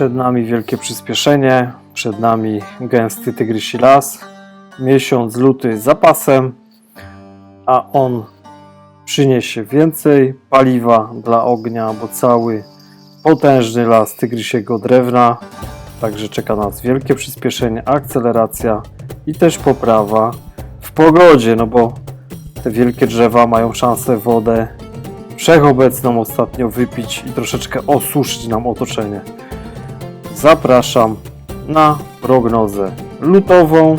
Przed nami wielkie przyspieszenie, przed nami gęsty tygrysi las, miesiąc luty z zapasem, a on przyniesie więcej paliwa dla ognia, bo cały potężny las tygrysiego drewna, także czeka nas wielkie przyspieszenie, akceleracja i też poprawa w pogodzie, no bo te wielkie drzewa mają szansę wodę wszechobecną ostatnio wypić i troszeczkę osuszyć nam otoczenie. Zapraszam na prognozę lutową.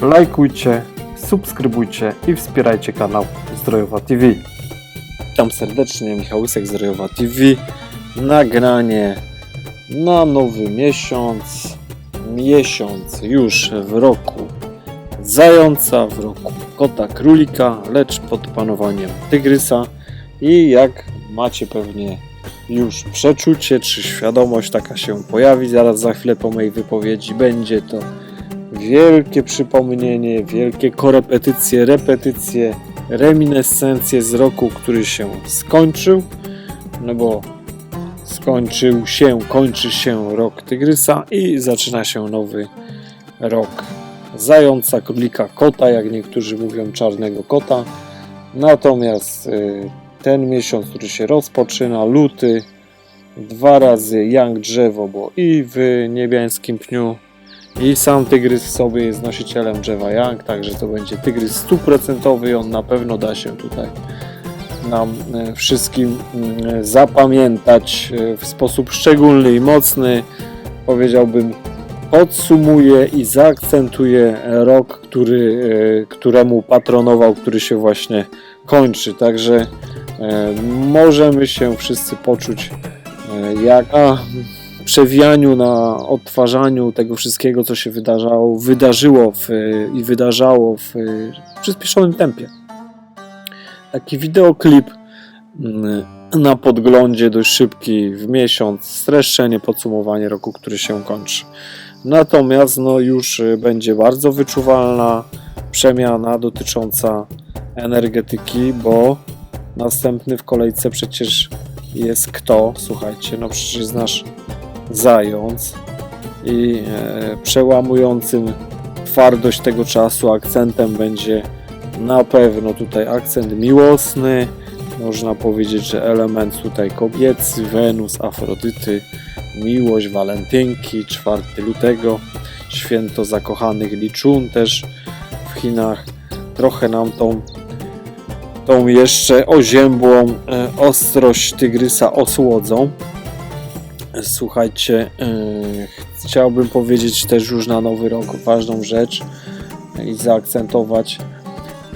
Lajkujcie, subskrybujcie i wspierajcie kanał Zdrojowa TV. Witam serdecznie, Michał Łysek Zdrojowa TV. Nagranie na nowy miesiąc. Miesiąc już w roku zająca, w roku kota królika, lecz pod panowaniem tygrysa. I jak macie pewnie już przeczucie, czy świadomość taka się pojawi, zaraz za chwilę po mojej wypowiedzi będzie to wielkie przypomnienie, wielkie korepetycje, repetycje, reminiscencje z roku, który się skończył, no bo skończył się, kończy się rok tygrysa i zaczyna się nowy rok zająca, królika, kota, jak niektórzy mówią czarnego kota. Natomiast y, ten miesiąc, który się rozpoczyna, luty, dwa razy Young drzewo, bo i w niebiańskim pniu i sam tygrys w sobie jest nosicielem drzewa Young, także to będzie tygrys stuprocentowy i on na pewno da się tutaj nam e, wszystkim mm, zapamiętać e, w sposób szczególny i mocny. Powiedziałbym, podsumuje i zaakcentuje rok, który, e, któremu patronował, który się właśnie kończy. Także e, możemy się wszyscy poczuć e, jak na przewijaniu, na odtwarzaniu tego wszystkiego, co się wydarzało, wydarzyło w, i wydarzało w przyspieszonym tempie. Taki wideoklip mm, na podglądzie dość szybki w miesiąc, streszczenie, podsumowanie roku, który się kończy. Natomiast no, już będzie bardzo wyczuwalna przemiana dotycząca energetyki, bo następny w kolejce przecież jest kto? Słuchajcie, no przecież jest nasz zając i e, przełamującym twardość tego czasu akcentem będzie na pewno tutaj akcent miłosny. Można powiedzieć, że element tutaj kobiecy, Wenus, Afrodyty, miłość, walentynki, 4 lutego, święto zakochanych Lichun też w Chinach. Trochę nam tą, tą jeszcze oziębłą e, ostrość tygrysa osłodzą. Słuchajcie, e, chciałbym powiedzieć też już na nowy rok ważną rzecz i zaakcentować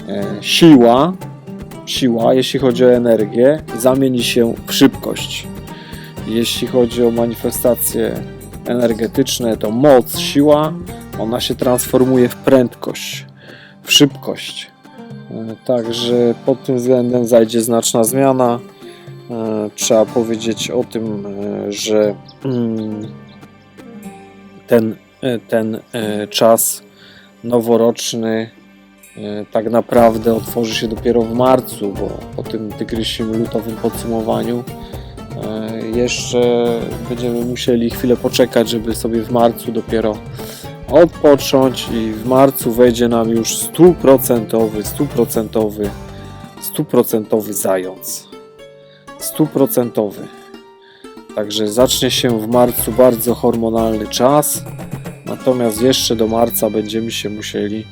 e, siła, siła, jeśli chodzi o energię, zamieni się w szybkość. Jeśli chodzi o manifestacje energetyczne, to moc, siła, ona się transformuje w prędkość, w szybkość. Także pod tym względem zajdzie znaczna zmiana. E, Trzeba powiedzieć o tym, e, że mm, ten, e, ten czas noworoczny tak naprawdę otworzy się dopiero w marcu, bo po tym tygrysim lutowym podsumowaniu jeszcze będziemy musieli chwilę poczekać, żeby sobie w marcu dopiero odpocząć i w marcu wejdzie nam już stuprocentowy, stuprocentowy, stuprocentowy zając. Stuprocentowy. Także zacznie się w marcu bardzo hormonalny czas, natomiast jeszcze do marca będziemy się musieli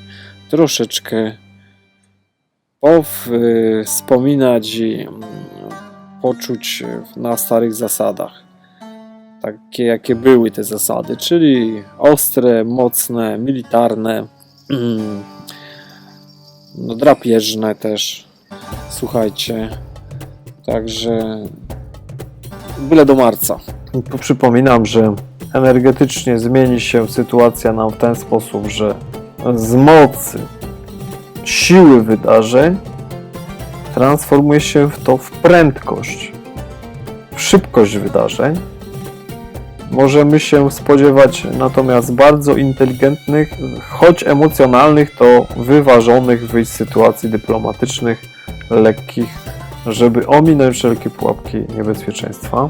troszeczkę pow- wspominać i mm, poczuć na starych zasadach. Takie jakie były te zasady, czyli ostre, mocne, militarne, mm, no drapieżne też. Słuchajcie, także byle do marca. Przypominam, że energetycznie zmieni się sytuacja nam w ten sposób, że z mocy siły wydarzeń transformuje się w to w prędkość, w szybkość wydarzeń. Możemy się spodziewać natomiast bardzo inteligentnych, choć emocjonalnych, to wyważonych wyjść z sytuacji dyplomatycznych, lekkich, żeby ominąć wszelkie pułapki niebezpieczeństwa.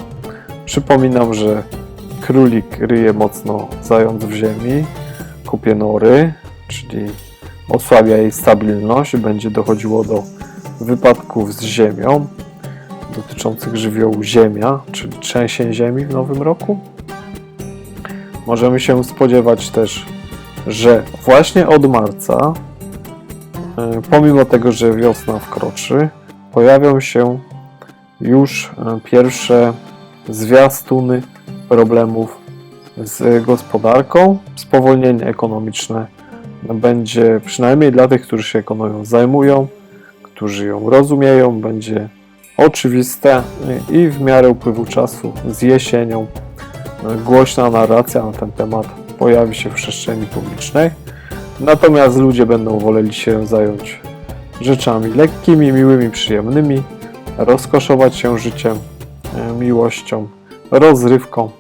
Przypominam, że królik ryje mocno zając w ziemi, kupie nory, czyli osłabia jej stabilność, będzie dochodziło do wypadków z ziemią dotyczących żywiołu ziemia, czyli trzęsień ziemi w nowym roku. Możemy się spodziewać też, że właśnie od marca, e, pomimo tego, że wiosna wkroczy, pojawią się już e, pierwsze zwiastuny problemów z gospodarką. Spowolnienie ekonomiczne będzie przynajmniej dla tych, którzy się ekonomią zajmują, którzy ją rozumieją, będzie oczywiste i w miarę upływu czasu z jesienią głośna narracja na ten temat pojawi się w przestrzeni publicznej. Natomiast ludzie będą woleli się zająć rzeczami lekkimi, miłymi, przyjemnymi, rozkoszować się życiem, e, miłością, rozrywką.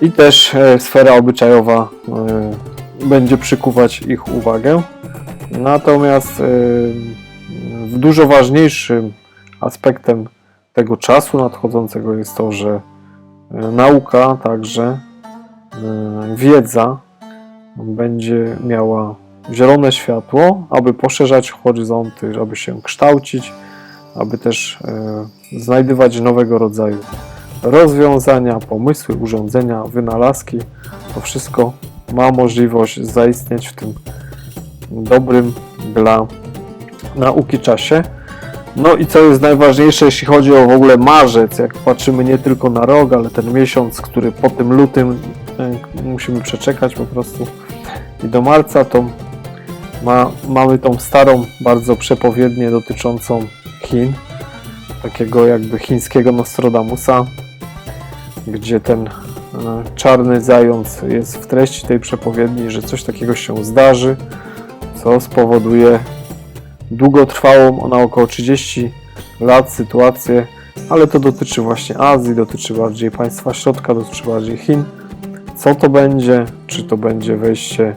I też e, sfera obyczajowa e, będzie przykuwać ich uwagę. Natomiast e, dużo ważniejszym aspektem tego czasu nadchodzącego jest to, że e, nauka, także e, wiedza będzie miała zielone światło, aby poszerzać horyzonty, aby się kształcić, aby też e, znajdywać nowego rodzaju rozwiązania, pomysły, urządzenia, wynalazki. To wszystko ma możliwość zaistnieć w tym dobrym dla nauki czasie. No i co jest najważniejsze, jeśli chodzi o w ogóle marzec, jak patrzymy nie tylko na rok, ale ten miesiąc, który po tym lutym e, musimy przeczekać po prostu i do marca, to ma, mamy tą starą bardzo przepowiednię dotyczącą Chin, takiego jakby chińskiego Nostradamusa, gdzie ten e, czarny zając jest w treści tej przepowiedni, że coś takiego się zdarzy, co spowoduje długotrwałą, ona około 30 lat sytuację, ale to dotyczy właśnie Azji, dotyczy bardziej państwa środka, dotyczy bardziej Chin. Co to będzie? Czy to będzie wejście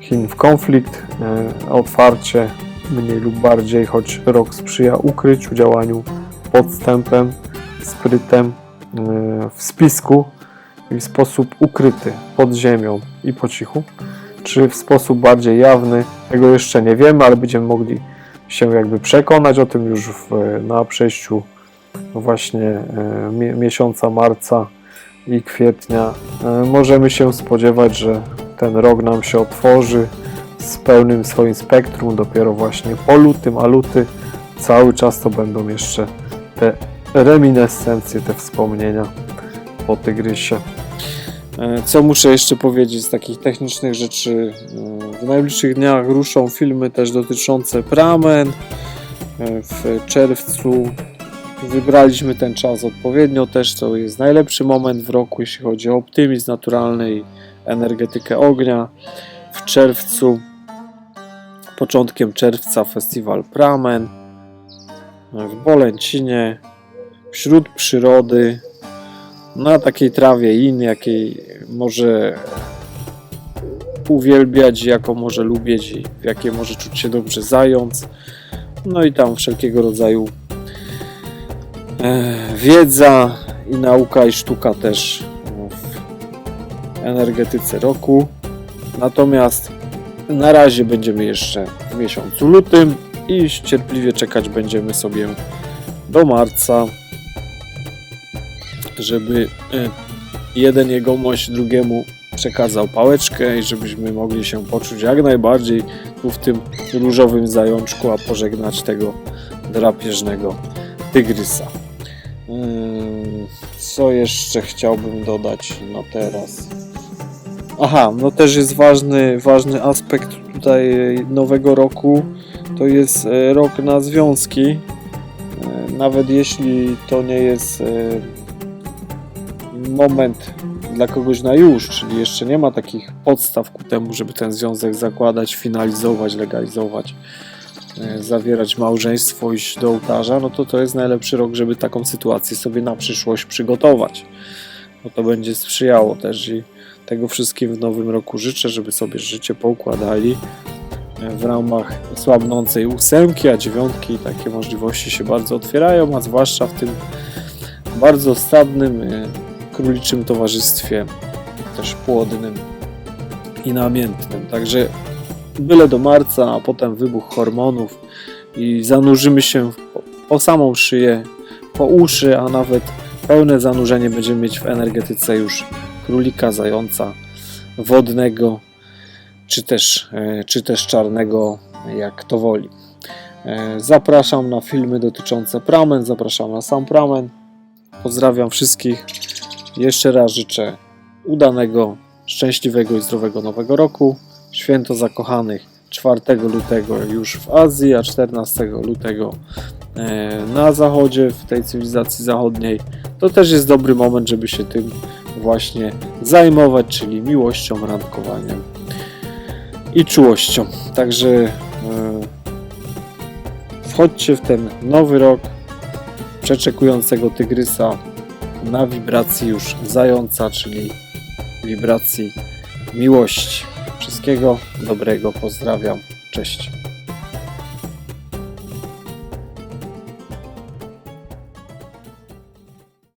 Chin w konflikt, e, otwarcie mniej lub bardziej, choć rok sprzyja ukryciu, działaniu podstępem, sprytem, e, w spisku i w sposób ukryty, pod ziemią i po cichu, czy w sposób bardziej jawny, tego jeszcze nie wiemy, ale będziemy mogli się jakby przekonać o tym już w, na przejściu właśnie e, mie- miesiąca marca i kwietnia. E, Możemy się spodziewać, że ten rok nam się otworzy z pełnym swoim spektrum dopiero właśnie po lutym, a luty cały czas to będą jeszcze te reminiscencje, te wspomnienia po tygrysie. E, Co muszę jeszcze powiedzieć z takich technicznych rzeczy? E, W najbliższych dniach ruszą filmy też dotyczące pramen. E, W czerwcu wybraliśmy ten czas odpowiednio też, to jest najlepszy moment w roku, jeśli chodzi o optymizm naturalny i energetykę ognia. W czerwcu, początkiem czerwca festiwal Pramen w Bolęcinie, wśród przyrody, na takiej trawie in, jakiej może uwielbiać, jaką może lubić w jakiej może czuć się dobrze zając. No i tam wszelkiego rodzaju e, wiedza i nauka i sztuka też w energetyce roku. Natomiast na razie będziemy jeszcze w miesiącu lutym i cierpliwie czekać będziemy sobie do marca żeby e, jeden jegomość drugiemu przekazał pałeczkę i żebyśmy mogli się poczuć jak najbardziej tu w tym różowym zajączku, a pożegnać tego drapieżnego tygrysa. Ym, Co jeszcze chciałbym dodać no teraz? Aha, no też jest ważny, ważny aspekt tutaj nowego roku. To jest e, rok na związki. E, Nawet jeśli to nie jest moment dla kogoś na już, czyli jeszcze nie ma takich podstaw ku temu, żeby ten związek zakładać, finalizować, legalizować, e, zawierać małżeństwo, iść do ołtarza, no to to jest najlepszy rok, żeby taką sytuację sobie na przyszłość przygotować. Bo to będzie sprzyjało też i tego wszystkim w nowym roku życzę, żeby sobie życie poukładali e, w ramach słabnącej ósemki, a dziewiątki takie możliwości się bardzo otwierają, a zwłaszcza w tym bardzo stadnym, e, króliczym towarzystwie, też płodnym i namiętnym. Także byle do marca, a potem wybuch hormonów i zanurzymy się po, samą szyję, po uszy, a nawet pełne zanurzenie będziemy mieć w energetyce już królika, zająca, wodnego, czy też, e, czy też czarnego, jak to woli. E, Zapraszam na filmy dotyczące pramen, zapraszam na sam pramen. Pozdrawiam wszystkich. Jeszcze raz życzę udanego, szczęśliwego i zdrowego nowego roku. Święto zakochanych 4 lutego już w Azji, a 14 lutego e, na zachodzie, w tej cywilizacji zachodniej. To też jest dobry moment, żeby się tym właśnie zajmować, czyli miłością, randkowaniem i czułością. Także e, wchodźcie w ten nowy rok przeczekującego tygrysa na wibracji już zająca, czyli wibracji miłości. Wszystkiego dobrego, pozdrawiam, cześć.